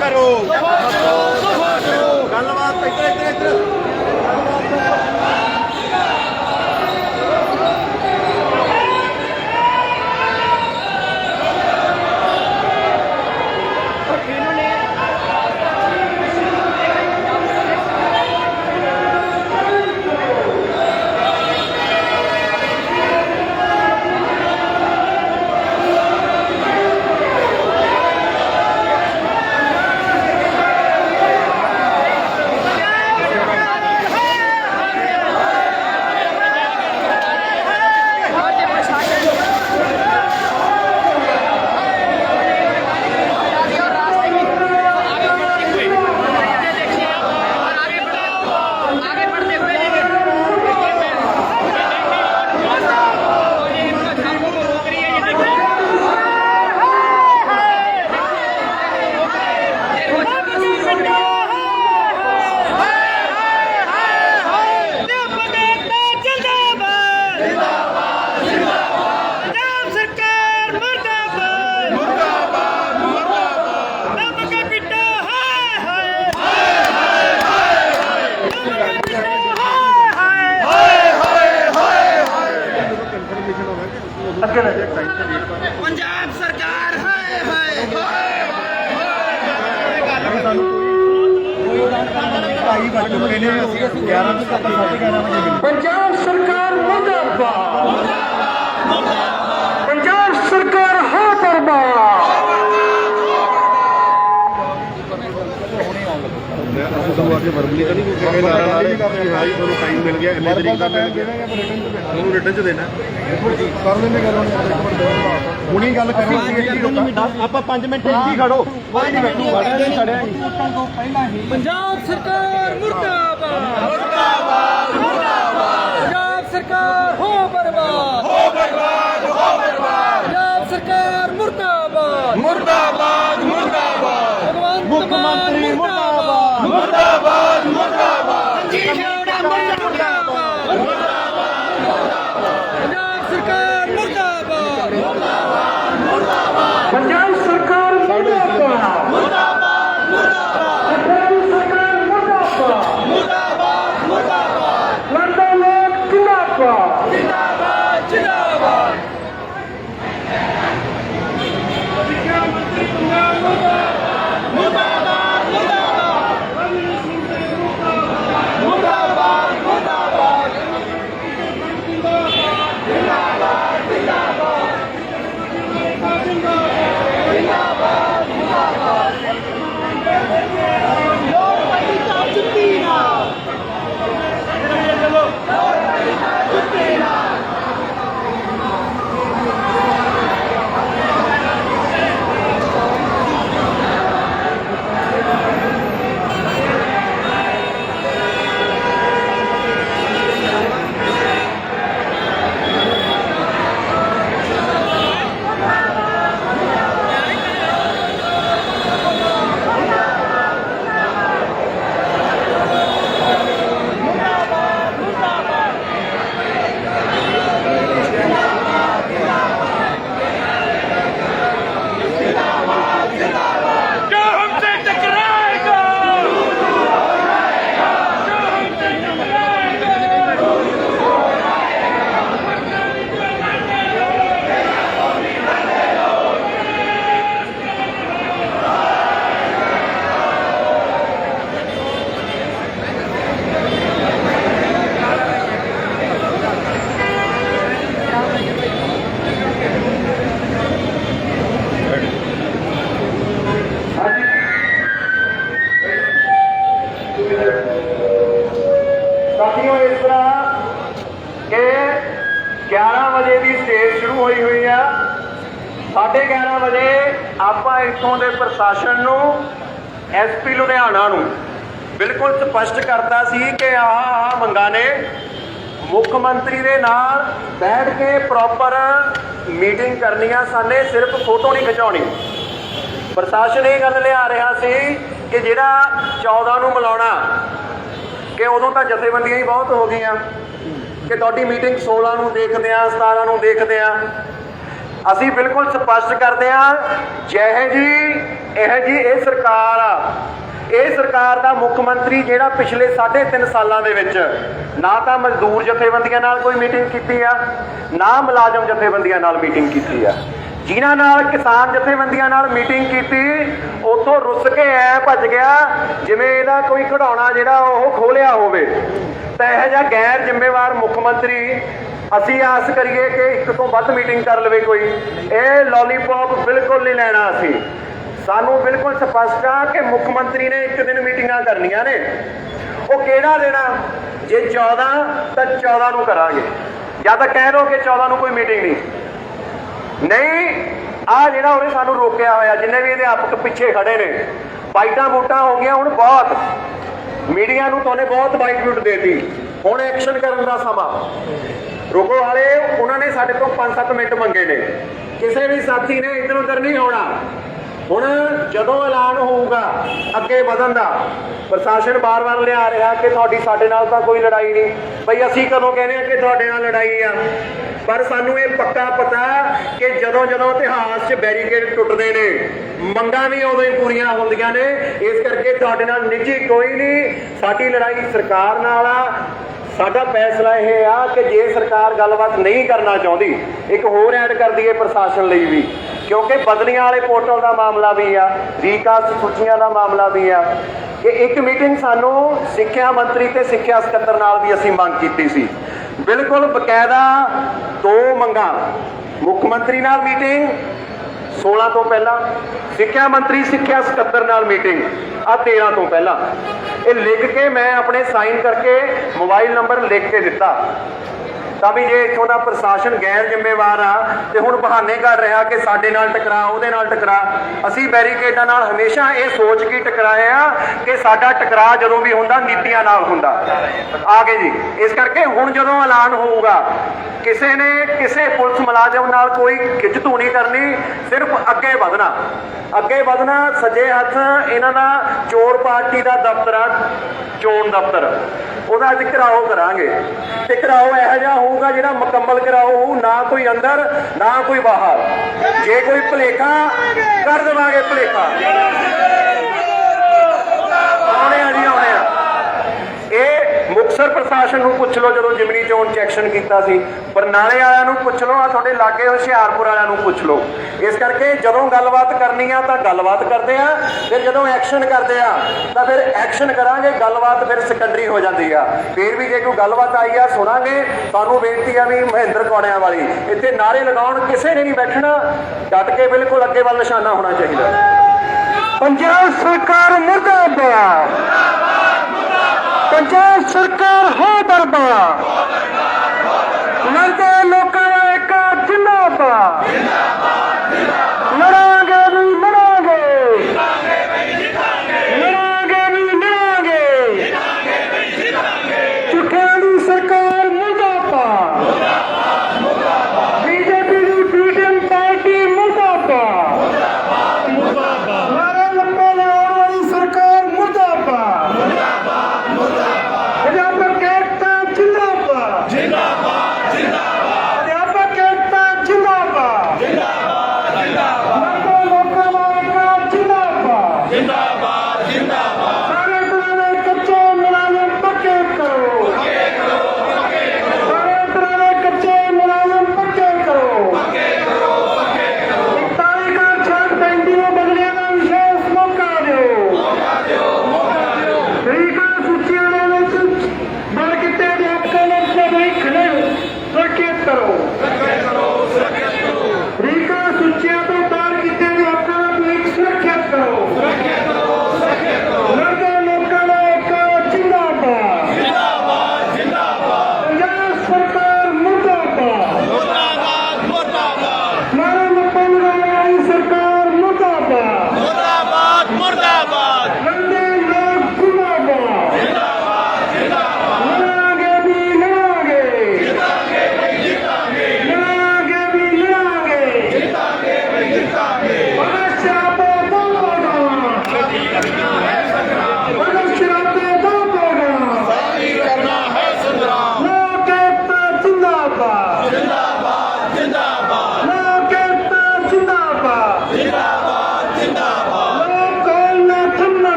ਕਰੋ। ਢਾਈ ਵੱਜ ਚੁੱਕੇ ਨੇ 11 ਤੋਂ ਘੱਟ 11:30 ਵਜੇ ਪੰਜਾਬ ਸਰਕਾਰ ਮੁਰਦਾਬਾਦ। ਪੰਜਾਬ ਸਰਕਾਰ ਹਾਂ ਪਰਬਾਦ ਤੁਹਾਨੂੰ ਅੱਗੇ ਵਰਬਲੀ ਤਾਂ ਨਹੀਂ ਕੋਈ ਕਿਵੇਂ ਨਾਰਾ ਲਾ ਰਹੇ ਕਿ ਹਾਂ ਜੀ ਤੁਹਾਨੂੰ ਟਾਈਮ ਮਿਲ ਗਿਆ ਅਗਲੇ ਤਰੀਕ ਦਾ ਮਿਲ ਗਿਆ? ਤੁਹਾਨੂੰ ਰਿਟਰਨ ਚ ਦੇਣਾ। ਕਰ ਲੈਂਦੇ ਗੱਲ ਹੁਣ ਹੁਣੀ ਗੱਲ ਲੋਕਾਂ ਆਪਾਂ 5 ਮਿੰਟ ਇੱਥੇ ਖੜੋ। ਕੋਈ ਨਹੀਂ ਬੈਠੂ ਖੜਿਆ ਨਹੀਂ ਖੜਿਆ। ਨਹੀਂ ਪੰਜਾਬ ਸਰਕਾਰ ਮੁਰਦਾਬਾਦ। ਮੁਰਦਾਬਾਦ। ਐਸਪੀ ਲੁਧਿਆਣਾ ਨੂੰ ਬਿਲਕੁਲ ਸਪਸ਼ਟ ਕਰਤਾ ਸੀ ਕਿ ਆਹ ਆਹ ਮੰਗਾਂ ਨੇ ਮੁੱਖ ਮੰਤਰੀ ਦੇ ਨਾਲ ਬੈਠ ਕੇ ਪ੍ਰੋਪਰ ਮੀਟਿੰਗ ਕਰਨੀ ਆ ਸਾਨੇ ਸਿਰਫ ਫੋਟੋ ਨਹੀਂ ਖਿਚਾਉਣੀ। ਪ੍ਰਸ਼ਾਸਨ ਇਹ ਗੱਲ ਲਿਆ ਰਿਹਾ ਸੀ ਕਿ ਜਿਹੜਾ 14 ਨੂੰ ਮਿਲਾਉਣਾ, ਕਿ ਉਦੋਂ ਤਾਂ ਜਥੇਬੰਦੀਆਂ ਹੀ ਬਹੁਤ ਹੋ ਗਈਆਂ, ਕਿ ਤੁਹਾਡੀ ਮੀਟਿੰਗ 16 ਨੂੰ ਦੇਖਦੇ ਆ 17 ਨੂੰ ਦੇਖਦੇ ਆ। ਅਸੀਂ ਬਿਲਕੁਲ ਸਪਸ਼ਟ ਕਰਦੇ ਆ ਜਿਹੇ ਜੀ, ਇਹ ਜੀ, ਇਹ ਸਰਕਾਰ ਆ। ਇਹ ਸਰਕਾਰ ਦਾ ਮੁੱਖ ਮੰਤਰੀ ਜਿਹੜਾ ਪਿਛਲੇ 3.5 ਸਾਲਾਂ ਦੇ ਵਿੱਚ ਨਾ ਤਾਂ ਮਜ਼ਦੂਰ ਜਥੇਬੰਦੀਆਂ ਨਾਲ ਕੋਈ ਮੀਟਿੰਗ ਕੀਤੀ ਆ, ਨਾ ਮੁਲਾਜ਼ਮ ਜਥੇਬੰਦੀਆਂ ਨਾਲ ਮੀਟਿੰਗ ਕੀਤੀ ਆ। ਜਿਨ੍ਹਾਂ ਨਾਲ ਕਿਸਾਨ ਜਥੇਬੰਦੀਆਂ ਨਾਲ ਮੀਟਿੰਗ ਕੀਤੀ, ਉੱਥੋਂ ਰੁੱਸ ਕੇ ਐ ਭੱਜ ਗਿਆ, ਜਿਵੇਂ ਇਹਦਾ ਕੋਈ ਖਿਡੌਣਾ ਜਿਹੜਾ ਉਹ ਖੋਲਿਆ ਹੋਵੇ। ਤਾਂ ਇਹ ਜਿਹਾ ਗੈਰ ਜ਼ਿੰਮੇਵਾਰ ਮੁੱਖ ਮੰਤਰੀ ਅਸੀਂ ਆਸ ਕਰੀਏ ਕਿ ਇੱਕ ਤੋਂ ਵੱਧ ਮੀਟਿੰਗ ਕਰ ਲਵੇ ਕੋਈ। ਇਹ ਲੋਲੀਪੌਪ ਬਿਲਕੁਲ ਨਹੀਂ ਲੈਣਾ ਅਸੀਂ। ਸਾਨੂੰ ਬਿਲਕੁਲ ਸਪਸ਼ਟ ਆ ਕਿ ਮੁੱਖ ਮੰਤਰੀ ਨੇ ਇੱਕ ਦਿਨ ਮੀਟਿੰਗਾਂ ਕਰਨੀਆਂ ਨੇ। ਉਹ ਕਿਹੜਾ ਦੇਣਾ ਜੇ 14 ਤਾਂ 14 ਨੂੰ ਕਰਾਂਗੇ। ਜਾਂ ਤਾਂ ਕਹਿ ਦੋ ਕਿ 14 ਨੂੰ ਕੋਈ ਮੀਟਿੰਗ ਨਹੀਂ। ਨਹੀਂ ਆ ਜਿਹੜਾ ਉਹਨੇ ਸਾਨੂੰ ਰੋਕਿਆ ਹੋਇਆ, ਜਿੰਨੇ ਵੀ ਅਧਿਆਪਕ ਪਿੱਛੇ ਖੜੇ ਨੇ, ਬਾਈਟਾਂ ਬੂਟਾਂ ਹੋ ਗਈਆਂ ਹੁਣ ਬਹੁਤ। ਮੀਡੀਆ ਨੂੰ ਤੁਹਾਨੇ ਬਹੁਤ ਬਾਈਟ ਬੂਟ ਦੇਤੀ। ਹੁਣ ਐਕਸ਼ਨ ਕਰਨ ਦਾ ਸਮਾਂ। ਰੁਕੋ ਵਾਲੇ ਉਹਨਾਂ ਨੇ ਸਾਡੇ ਤੋਂ 5-7 ਮਿੰਟ ਮੰਗੇ ਨੇ। ਕਿਸੇ ਵੀ ਸਾਥੀ ਨੇ ਇਧਰ ਉਧਰ ਨਹੀਂ ਹੋਣਾ ਹੁਣ ਜਦੋਂ ਐਲਾਨ ਹੋਊਗਾ, ਅੱਗੇ ਵਧਣ ਦਾ, ਪ੍ਰਸ਼ਾਸਨ ਬਾਰ-ਬਾਰ ਲਿਆ ਰਿਹਾ ਕਿ ਤੁਹਾਡੀ ਸਾਡੇ ਨਾਲ ਤਾਂ ਕੋਈ ਲੜਾਈ ਨਹੀਂ। ਬਈ ਅਸੀਂ ਕਦੋਂ ਕਹਿੰਦੇ ਆ ਕਿ ਤੁਹਾਡੇ ਨਾਲ ਲੜਾਈ ਆ? ਪਰ ਸਾਨੂੰ ਇਹ ਪੱਕਾ ਪਤਾ ਕਿ ਜਦੋਂ ਜਦੋਂ ਇਤਿਹਾਸ 'ਚ ਬੈਰੀਕੇਡ ਟੁੱਟਦੇ ਨੇ, ਮੰਗਾਂ ਵੀ ਉਦੋਂ ਹੀ ਪੂਰੀਆਂ ਹੁੰਦੀਆਂ ਨੇ। ਇਸ ਕਰਕੇ ਤੁਹਾਡੇ ਨਾਲ ਨਿੱਜੀ ਕੋਈ ਨਹੀਂ, ਸਾਡੀ ਲੜਾਈ ਸਰਕਾਰ ਨਾਲ ਆ ਸਾਡਾ ਫੈਸਲਾ ਇਹ ਆ ਕਿ ਜੇ ਸਰਕਾਰ ਗੱਲਬਾਤ ਨਹੀਂ ਕਰਨਾ ਚਾਹੁੰਦੀ, ਇੱਕ ਹੋਰ ਐਡ ਕਰ ਦਈਏ ਪ੍ਰਸ਼ਾਸਨ ਲਈ ਵੀ, ਕਿਉਂਕਿ ਬਦਲੀਆਂ ਵਾਲੇ ਪੋਰਟਲ ਦਾ ਮਾਮਲਾ ਵੀ ਆ ਵਿਕਾਸ ਸੂਚੀਆਂ ਦਾ ਮਾਮਲਾ ਵੀ ਆ, ਕਿ ਇੱਕ ਮੀਟਿੰਗ ਸਾਨੂੰ ਸਿੱਖਿਆ ਮੰਤਰੀ ਤੇ ਸਿੱਖਿਆ ਸਕੱਤਰ ਨਾਲ ਵੀ ਅਸੀਂ ਮੰਗ ਕੀਤੀ ਸੀ। ਬਿਲਕੁਲ ਬਕਾਇਦਾ ਦੋ ਮੰਗਾਂ, ਮੁੱਖ ਮੰਤਰੀ ਨਾਲ ਮੀਟਿੰਗ 16 ਤੋਂ ਪਹਿਲਾਂ ਸਿੱਖਿਆ ਮੰਤਰੀ, ਸਿੱਖਿਆ ਸਕੱਤਰ ਨਾਲ ਮੀਟਿੰਗ ਆ 13 ਤੋਂ ਪਹਿਲਾਂ। ਇਹ ਲਿਖ ਕੇ ਮੈਂ ਆਪਣੇ ਸਾਈਨ ਕਰਕੇ ਮੋਬਾਈਲ ਨੰਬਰ ਲਿਖ ਕੇ ਦਿੱਤਾ। ਤਾਂ ਵੀ ਜੇ ਇੱਥੋਂ ਦਾ ਪ੍ਰਸ਼ਾਸਨ ਗੈਰ ਜ਼ਿੰਮੇਵਾਰ ਆ, ਤੇ ਹੁਣ ਬਹਾਨੇ ਕਰ ਰਿਹਾ ਕਿ ਸਾਡੇ ਨਾਲ ਟਕਰਾ ਉਹਦੇ ਨਾਲ ਟਕਰਾ ਅਸੀਂ ਬੈਰੀਕੇਡਾਂ ਨਾਲ ਹਮੇਸ਼ਾ ਇਹ ਸੋਚ ਕੇ ਟਕਰਾਏ ਆ ਕਿ ਸਾਡਾ ਟਕਰਾ ਜਦੋਂ ਵੀ ਹੁੰਦਾ, ਨੀਤੀਆਂ ਨਾਲ ਹੁੰਦਾ। ਆ ਗਏ ਜੀ। ਇਸ ਕਰਕੇ ਹੁਣ ਜਦੋਂ ਐਲਾਨ ਹੋਊਗਾ ਕਿਸੇ ਨੇ ਕਿਸੇ ਪੁਲਿਸ ਮੁਲਾਜ਼ਮ ਨਾਲ ਕੋਈ ਖਿੱਚਤੂ ਨਹੀਂ ਕਰਨੀ, ਸਿਰਫ ਅੱਗੇ ਵਧਣਾ। ਅੱਗੇ ਵਧਣਾ, ਸੱਜੇ ਹੱਥ ਇਹਨਾਂ ਦਾ ਚੋਰ ਪਾਰਟੀ ਦਾ ਦਫ਼ਤਰ ਆ, ਚੋਣ ਦਫ਼ਤਰ। ਉਹਦਾ ਅੱਜ ਘਰਾਓ ਕਰਾਂਗੇ। ਤੇ ਘਰਾਓ ਇਹੋ ਜਿਹਾ ਹੋਊਗਾ ਜਿਹੜਾ ਮੁਕੰਮਲ ਘਰਾਓ ਹੋਊ, ਨਾ ਕੋਈ ਅੰਦਰ, ਨਾ ਕੋਈ ਬਾਹਰ। ਜੇ ਕੋਈ ਭਲੇਖਾ, ਕਰ ਦੇਵਾਂਗੇ ਭਲੇਖਾ। ਆਉਣੇ ਆ ਜੀ, ਆਉਣੇ ਆ। ਇਹ ਮੁਕਸਰ ਪ੍ਰਸ਼ਾਸਨ ਨੂੰ ਪੁੱਛ ਲਓ, ਜਦੋਂ ਜਿਮਨੀ ਚੋਣ ਚ ਐਕਸ਼ਨ ਕੀਤਾ ਸੀ। ਬਰਨਾਲੇ ਵਾਲਿਆਂ ਨੂੰ ਪੁੱਛ ਲਓ, ਆ ਤੁਹਾਡੇ ਲਾਗੇ ਹੁਸ਼ਿਆਰਪੁਰ ਵਾਲਿਆਂ ਨੂੰ ਪੁੱਛ ਲਓ। ਇਸ ਕਰਕੇ ਜਦੋਂ ਗੱਲਬਾਤ ਕਰਨੀ ਆ ਤਾਂ ਗੱਲਬਾਤ ਕਰਦੇ ਆ, ਫਿਰ ਜਦੋਂ ਐਕਸ਼ਨ ਕਰਦੇ ਆ, ਤਾਂ ਫਿਰ ਐਕਸ਼ਨ ਕਰਾਂਗੇ, ਗੱਲਬਾਤ ਫਿਰ ਸੈਕੰਡਰੀ ਹੋ ਜਾਂਦੀ ਆ। ਫਿਰ ਵੀ ਜੇ ਕੋਈ ਗੱਲਬਾਤ ਆਈ ਆ, ਸੁਣਾਂਗੇ। ਤੁਹਾਨੂੰ ਬੇਨਤੀ ਆ ਵੀ ਮਹਿੰਦਰ ਕੌੜਿਆਂ ਵਾਲੀ, ਇੱਥੇ ਨਾਰੇ ਲਗਾਉਣ ਕਿਸੇ ਨੇ ਨਹੀਂ ਬੈਠਣਾ। ਡਟ ਕੇ ਬਿਲਕੁਲ ਅੱਗੇ ਵੱਲ ਨਿਸ਼ਾਨਾ ਹੋਣਾ ਚਾਹੀਦਾ। ਪੰਜਾਬ ਸਰਕਾਰ ਮੁਰਦਾਬਾਦ। ਪੰਜਾਬ ਸਰਕਾਰ ਹੋ ਦਰਬਾਰ। non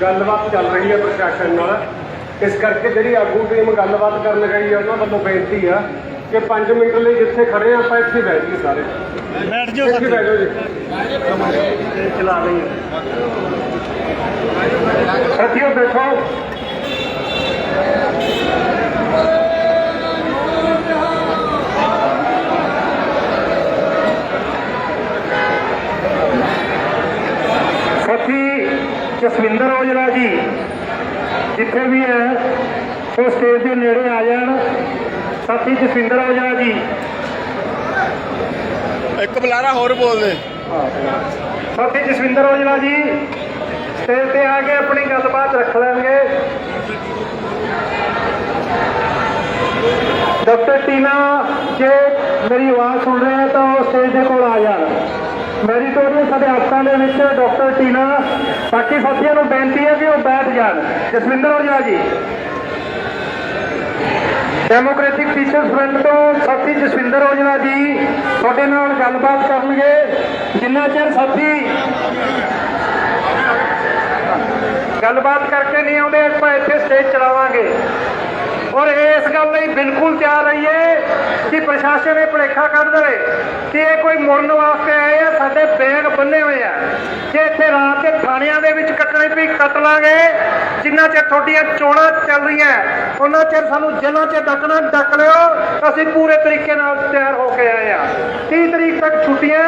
ਗੱਲਬਾਤ ਚੱਲ ਰਹੀ ਹੈ ਪ੍ਰਸ਼ਾਸਨ ਨਾਲ। ਇਸ ਕਰਕੇ ਜਿਹੜੀ ਆਗੂ ਟੀਮ ਗੱਲਬਾਤ ਕਰਨ ਗਈ ਹੈ ਉਹਨਾਂ ਵੱਲੋਂ ਬੇਨਤੀ ਆ ਕਿ 5 ਮਿੰਟ ਲਈ ਜਿੱਥੇ ਖੜੇ ਆ ਆਪਾਂ ਇੱਥੇ ਬੈਠ ਜਾਈਏ ਸਾਰੇ। ਬੈਠ ਜਾਓ ਇੱਥੇ ਬੈਠ ਜਾਓ ਜੀ। ਚਲਾ ਰਹੀ ਹੈ ਸਾਥੀਓ ਦੇਖੋ ਜਸਵਿੰਦਰ ਔਜਲਾ ਜੀ ਜਿੱਥੇ ਵੀ ਹੈ ਉਹ ਸਟੇਜ ਦੇ ਨੇੜੇ ਆ ਜਾਣ। ਸਾਥੀ ਜਸਵਿੰਦਰ ਔਜਲਾ ਜੀ। ਇੱਕ ਬੁਲਾਰਾ ਹੋਰ ਬੋਲ ਦੇ। ਸਾਥੀ ਜਸਵਿੰਦਰ ਔਜਲਾ ਜੀ ਸਟੇਜ ਤੇ ਆ ਕੇ ਆਪਣੀ ਗੱਲਬਾਤ ਰੱਖ ਲੈਣਗੇ। ਡਾਕਟਰ ਟੀਨਾ ਜੇ ਮੇਰੀ ਆਵਾਜ਼ ਸੁਣ ਰਹੇ ਹੈ ਤਾਂ ਉਹ ਸਟੇਜ ਦੇ ਕੋਲ ਆ ਜਾਣ। ਮੈਰੀਟੋਰੀਅਸ ਅਧਿਆਪਕਾਂ ਦੇ ਵਿੱਚ ਡਾਕਟਰ ਟੀਨਾ ਬਾਕੀ ਸਾਥੀਆਂ ਨੂੰ ਬੇਨਤੀ ਹੈ ਕਿ ਉਹ ਬੈਠ ਜਾਣ। ਜਸਵਿੰਦਰ ਔਜਲਾ ਜੀ। ਡੈਮੋਕ੍ਰੈਟਿਕ ਟੀਚਰਸ ਫਰੰਟ ਤੋਂ ਸਾਥੀ ਜਸਵਿੰਦਰ ਔਜਲਾ ਜੀ ਤੁਹਾਡੇ ਨਾਲ ਗੱਲਬਾਤ ਕਰਨਗੇ। ਜਿੰਨਾ ਚਿਰ ਸਾਥੀ ਗੱਲਬਾਤ ਕਰਕੇ ਨਹੀਂ ਆਉਂਦੇ, ਆਪਾਂ ਇੱਥੇ ਸਟੇਜ ਚਲਾਵਾਂਗੇ ਔਰ ਇਸ ਗੱਲ ਲਈ ਬਿਲਕੁਲ ਤਿਆਰ ਰਹੀਏ ਕਿ ਪ੍ਰਸ਼ਾਸਨ ਇਹ ਭੁਲੇਖਾ ਕੱਢ ਦੇਵੇ ਕਿ ਇਹ ਕੋਈ ਮੁਰਨ ਵਾਸਤੇ ਆਏ ਆ, ਸਾਡੇ ਬੈਗ ਬੰਨੇ ਹੋਏ ਆ। ਜੇ ਇੱਥੇ ਰਾਤ ਦੇ ਥਾਣਿਆਂ ਦੇ ਵਿੱਚ ਕੱਟਣੇ ਪਈ ਕੱਟ ਜਿੰਨਾ ਚਿਰ ਤੁਹਾਡੀਆਂ ਚੋਣਾਂ ਚੱਲ ਰਹੀਆਂ, ਉਹਨਾਂ ਚਿਰ ਸਾਨੂੰ ਜੇਲ੍ਹਾਂ 'ਚ ਡੱਕਣਾ, ਡੱਕ ਲਿਓ, ਅਸੀਂ ਪੂਰੇ ਤਰੀਕੇ ਨਾਲ ਤਿਆਰ ਹੋ ਕੇ ਆਏ ਆ। 30 ਤਰੀਕ ਤੱਕ ਛੁੱਟੀਆਂ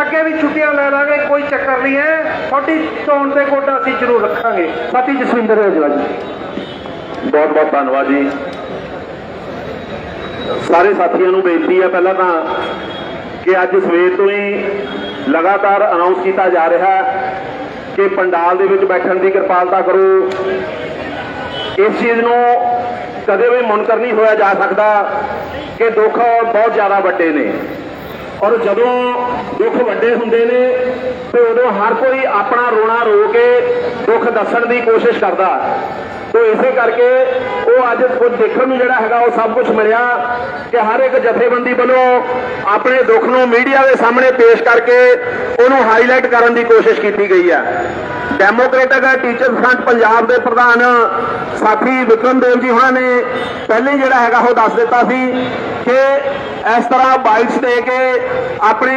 ਅੱਗੇ ਵੀ ਛੁੱਟੀਆਂ ਲੈ ਲਾਂਗੇ, ਕੋਈ ਚੱਕਰ ਨਹੀਂ ਹੈ ਤੁਹਾਡੀ ਚੋਣ ਤੇ ਗੋਡਾ ਅਸੀਂ ਜ਼ਰੂਰ ਰੱਖਾਂਗੇ। ਸਾਥੀ ਜਸਵਿੰਦਰ ਔਜਲਾ ਜੀ। ਬਹੁਤ ਬਹੁਤ ਧੰਨਵਾਦ ਜੀ। ਸਾਰੇ ਸਾਥੀਆਂ ਨੂੰ ਬੇਨਤੀ ਹੈ ਪਹਿਲਾਂ ਤਾਂ ਕਿ ਅੱਜ ਸਵੇਰ ਤੋਂ ਹੀ ਲਗਾਤਾਰ ਅਨਾਉਂਸ ਕੀਤਾ ਜਾ ਰਿਹਾ ਹੈ ਕਿ ਪੰਡਾਲ ਦੇ ਵਿੱਚ ਬੈਠਣ ਦੀ ਕਿਰਪਾਲਤਾ ਕਰੋ। ਇਸ ਚੀਜ਼ ਨੂੰ ਕਦੇ ਵੀ ਮੁਨਕਰ ਨਹੀਂ ਹੋਇਆ ਜਾ ਸਕਦਾ ਕਿ ਦੁੱਖ ਬਹੁਤ ਜ਼ਿਆਦਾ ਵੱਡੇ ਨੇ। ਔਰ ਜਦੋਂ ਦੁੱਖ ਵੱਡੇ ਹੁੰਦੇ ਨੇ, ਤੇ ਉਦੋਂ ਹਰ ਕੋਈ ਆਪਣਾ ਰੋਣਾ ਰੋ ਕੇ ਦੁੱਖ ਦੱਸਣ ਦੀ ਕੋਸ਼ਿਸ਼ ਕਰਦਾ। ਤੋ ਇਸੇ ਕਰਕੇ ਉਹ ਅੱਜ ਕੁਝ ਦੇਖਣ ਨੂੰ ਜਿਹੜਾ ਹੈਗਾ ਉਹ ਸਭ ਕੁਝ ਮਿਲਿਆ ਕਿ ਹਰ ਇੱਕ ਜਥੇਬੰਦੀ ਵੱਲੋਂ ਆਪਣੇ ਦੁੱਖ ਨੂੰ ਮੀਡੀਆ ਦੇ ਸਾਹਮਣੇ ਪੇਸ਼ ਕਰਕੇ ਉਹਨੂੰ ਹਾਈਲਾਈਟ ਕਰਨ ਦੀ ਕੋਸ਼ਿਸ਼ ਕੀਤੀ ਗਈ ਹੈ। ਡੈਮੋਕ੍ਰੈਟਿਕ ਟੀਚਰ ਫਰੰਟ ਪੰਜਾਬ ਦੇ ਪ੍ਰਧਾਨ ਸਾਥੀ ਵਿਕਰਮਦੇਵ ਜੀ ਉਹਨਾਂ ਨੇ ਪਹਿਲੇ ਹੀ ਜਿਹੜਾ ਹੈਗਾ ਉਹ ਦੱਸ ਦਿੱਤਾ ਸੀ ਕਿ ਇਸ ਤਰ੍ਹਾਂ ਬਾਈਟਸ ਦੇ ਕੇ ਆਪਣੇ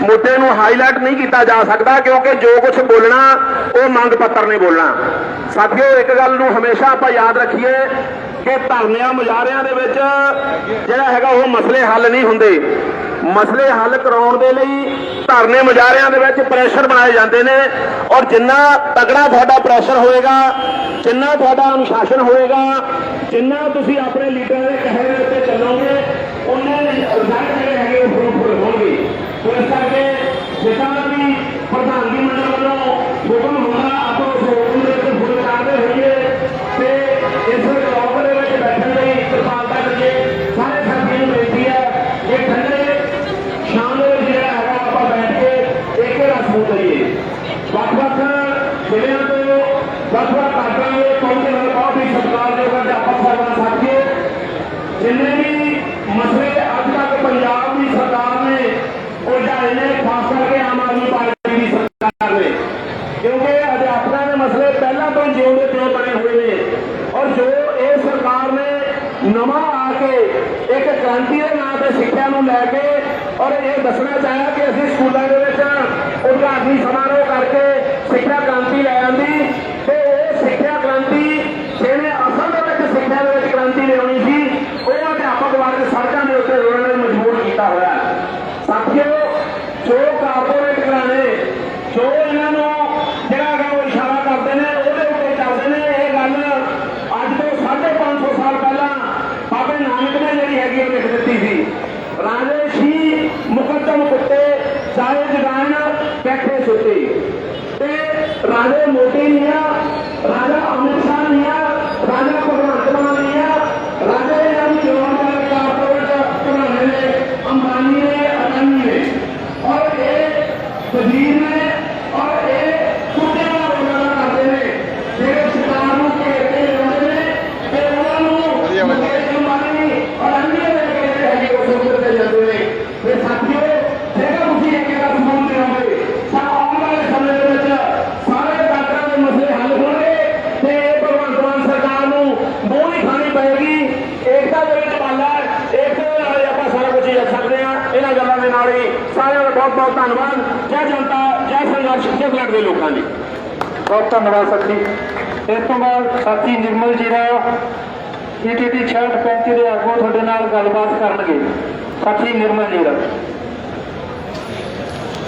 ਮੁੱਦੇ ਨੂੰ ਹਾਈਲਾਈਟ ਨਹੀਂ ਕੀਤਾ ਜਾ ਸਕਦਾ ਕਿਉਂਕਿ ਜੋ ਕੁਝ ਬੋਲਣਾ, ਉਹ ਮੰਗ ਪੱਤਰ ਨੇ ਬੋਲਣਾ। ਸਾਥੀਓ, ਇੱਕ ਗੱਲ ਨੂੰ ਹਮੇਸ਼ਾ ਆਪਾਂ ਯਾਦ ਰੱਖੀਏ ਕਿ ਧਰਨਿਆਂ ਮੁਜ਼ਾਹਰਿਆਂ ਦੇ ਵਿੱਚ ਜਿਹੜਾ ਹੈਗਾ ਉਹ ਮਸਲੇ ਹੱਲ ਨਹੀਂ ਹੁੰਦੇ। ਮਸਲੇ ਹੱਲ ਕਰਾਉਣ ਦੇ ਲਈ ਧਰਨੇ ਮੁਜ਼ਾਹਰਿਆਂ ਦੇ ਵਿੱਚ ਪ੍ਰੈਸ਼ਰ ਬਣਾਏ ਜਾਂਦੇ ਨੇ ਔਰ ਜਿੰਨਾ ਤਗੜਾ ਤੁਹਾਡਾ ਪ੍ਰੈਸ਼ਰ ਹੋਏਗਾ, ਜਿੰਨਾ ਤੁਹਾਡਾ ਅਨੁਸ਼ਾਸਨ ਹੋਏਗਾ, ਜਿੰਨਾ ਤੁਸੀਂ ਆਪਣੇ ਲੀਡਰਾਂ ਦੇ ਕਹੇ ਦੇ ਉੱਤੇ ਚੱਲੋਗੇ ਉਹਨੇ ਰਿਜ਼ਲਟ ਜਿਹੜੇ ਹੈਗੇ ਉਹ ਫੁੱਲ ਹੋਣਗੇ। ਇਸ ਕਰਕੇ ਜਿੱਦਾਂ ਵੀ ਪ੍ਰਧਾਨਗੀ ਮੰਡਲ ਵੱਲੋਂ ਹੁਕਮ ਹੁੰਦਾ ਆਪਾਂ ਉਸ ਹੁਕਮ ਦੇ ਉੱਤੇ ਫੁੱਲ ਕਰਦੇ ਹੋਈਏ ਤੇ ਇਸ ਚੌਕ ਦੇ ਵਿੱਚ ਬੈਠਣ ਲਈ ਕਿਰਪਾਲਤਾ ਕਰੀਏ ਸਾਰੇ ਸਾਥੀਆਂ ਨੂੰ ਬੇਨਤੀ ਹੈ ਕਿ ਠੰਡੇ ਸ਼ਾਮ ਦੇ ਵਿੱਚ ਜਿਹੜਾ ਹੈਗਾ ਆਪਾਂ ਬੈਠ ਕੇ ਇੱਕ ਰਸ ਮੂਹ ਕਰੀਏ ਵੱਖ ਵੱਖ ਜ਼ਿਲ੍ਹਿਆਂ ਤੋਂ ਵੱਖ ਵੱਖ ਘਾਟਾਂ ਦੇ ਪਹੁੰਚੇ ਹੋਏ ਬਹੁਤ ਹੀ ਸਤਿਕਾਰਯੋਗ ਅਧਿਆਪਕ ਸਾਹਿਬਾਨ ਸਾਥੀਓ ਜਿੰਨੇ ਵੀ ਮਸਲੇ ਅੱਜ ਤੱਕ ਪੰਜਾਬ ਦੀ ਸਰਕਾਰ ਨੇ ਉਲਝਾਏ ਨੇ, ਖਾਸ ਕਰਕੇ ਆਮ ਆਦਮੀ ਪਾਰਟੀ ਦੀ ਸਰਕਾਰ ਨੇ। ਕਿਉਂਕਿ ਅਧਿਆਪਕਾਂ ਦੇ ਮਸਲੇ ਪਹਿਲਾਂ ਤੋਂ ਹੀ ਜਿਉਂ ਬਣੇ ਹੋਏ ਨੇ। ਔਰ ਜੋ ਇਹ ਸਰਕਾਰ ਨੇ ਨਵਾਂ ਆ ਕੇ ਇੱਕ ਕ੍ਰਾਂਤੀ ਦੇ ਨਾਂ ਤੇ ਸਿੱਖਿਆ ਨੂੰ ਲੈ ਕੇ ਔਰ ਇਹ ਦੱਸਣਾ ਚਾਹਿਆ ਕਿ ਅਸੀਂ ਸਕੂਲਾਂ ਦੇ ਵਿੱਚ ਉਦਘਾਟਨੀ ਸਮਾਰੋਹ ਕਰਕੇ ਸਿੱਖਿਆ ਕ੍ਰਾਂਤੀ ਲੈ ਆਂਦੀ ਤੇ ਉਹ ਸਿੱਖਿਆ ਕ੍ਰਾਂਤੀ ਜਿਹਨੇ ਅਸਲ ਦੇ ਵਿੱਚ ਸਿੱਖਿਆ ਦੇ ਵਿੱਚ ਕ੍ਰਾਂਤੀ ਲਿਆਉਣੀ ਸੀ ਉਹ ਅਧਿਆਪਕ ਵਰਗ ਸੜਕਾਂ ਦੇ ਉੱਤੇ ਰੋਣ ਲਈ ਮਜਬੂਰ ਕੀਤਾ ਹੋਇਆ ਹੈ। ਸਾਥੀਓ ਜੋ ਕਾਰਪੋਰੇਟ ਘਰਾਣੇ ਜੋ ਇਹਨਾਂ ਨੂੰ ਜਿਹੜਾ ਹੈਗਾ ਉਹ ਇਸ਼ਾਰਾ ਕਰਦੇ ਨੇ ਉਹਦੇ ਉੱਤੇ ਚੱਲਦੇ ਨੇ ਇਹ ਗੱਲ ਅੱਜ ਤੋਂ 550 ਸਾਲ ਪਹਿਲਾਂ ਬਾਬੇ ਨਾਨਕ ਨੇ ਜਿਹੜੀ ਹੈਗੀ ਉਹ ਲਿਖ ਦਿੱਤੀ ਸੀ ਰਾਜੇ ਸੀ ਮੁਕੱਦਮ ਕੁੱਤੇ ਸਾਰੇ ਜਗਾਨ ਬੈਠੇ ਸੁੱਤੇ ਤੇ ਰਾਜੇ ਮੋਦੀ ਨਹੀਂ ਆ ਰਾਜਾ ਅਮਿਤ ਸ਼ਾਹ ਨਹੀਂ ਆ ਰਾਜਾ ਭਗਵੰਤ ਮਾਨ ਨਹੀਂ ਆ ਰਾਜੇ ਇਹਨਾਂ ਦੀ ਜਵਾਬਦਾਰੀ ਕਾਰਪੋਰੇਟ ਘਰਾਣੇ ਨੇ ਅੰਬਾਨੀ ਨੇ ਅਡਾਨੀ ਨੇ ਔਰ ਇਹ ਵਜ਼ੀਰ ਨੇ ਔਰ ਇਹ ਕੁੱਤਿਆਂ ਦਾ ਰੋਣਾ ਕਰਦੇ ਨੇ ਜਿਹੜੇ ਸਰਕਾਰ ਨੂੰ ਘੇਰਦੇ ਰਹਿੰਦੇ ਨੇ ਤੇ ਉਹਨਾਂ ਨੂੰ ਮੁਕੇਸ਼ ਅੰਬਾਨੀ ਔਰ ਅਡਾਨੀ ਦੇ ਜਿਹੜੇ ਹੈਗੇ ਉਹ ਸੁਣਦੇ ਤੇ ਜਾਂਦੇ ਨੇ ਤੇ ਸਾਥੀਓ ਜੇਕਰ ਤੁਸੀਂ ਇੱਕ ਗੱਲ ਸੁਣਦੇ ਹੋਗੇ ਤਾਂ ਆਉਣ ਵਾਲੇ ਸਮੇਂ ਦੇ ਵਿੱਚ ਸਾਰੇ ਡਾਕਟਰਾਂ ਦੇ ਮਸਲੇ ਹੱਲ ਹੋਣਗੇ ਇਹਨਾਂ ਗੱਲਾਂ ਦੇ ਨਾਲ ਹੀ ਸਾਰਿਆਂ ਦਾ ਬਹੁਤ ਬਹੁਤ ਧੰਨਵਾਦ ਜੈ ਜਨਤਾ ਜੈ ਸੰਘਰਸ਼ ਜੈ ਬਲੱਡ ਬਹੁਤ ਧੰਨਵਾਦ ਸਾਥੀ। ਇਸ ਤੋਂ ਬਾਅਦ ਸਾਥੀ ਨਿਰਮਲ ਜੀ ਦਾ ਈਟੀਟੀ 6635 ਦੇ ਆਗੂ ਤੁਹਾਡੇ ਨਾਲ ਗੱਲਬਾਤ ਕਰਨਗੇ। ਸਾਥੀ ਨਿਰਮਲ ਜੀ ਦਾ।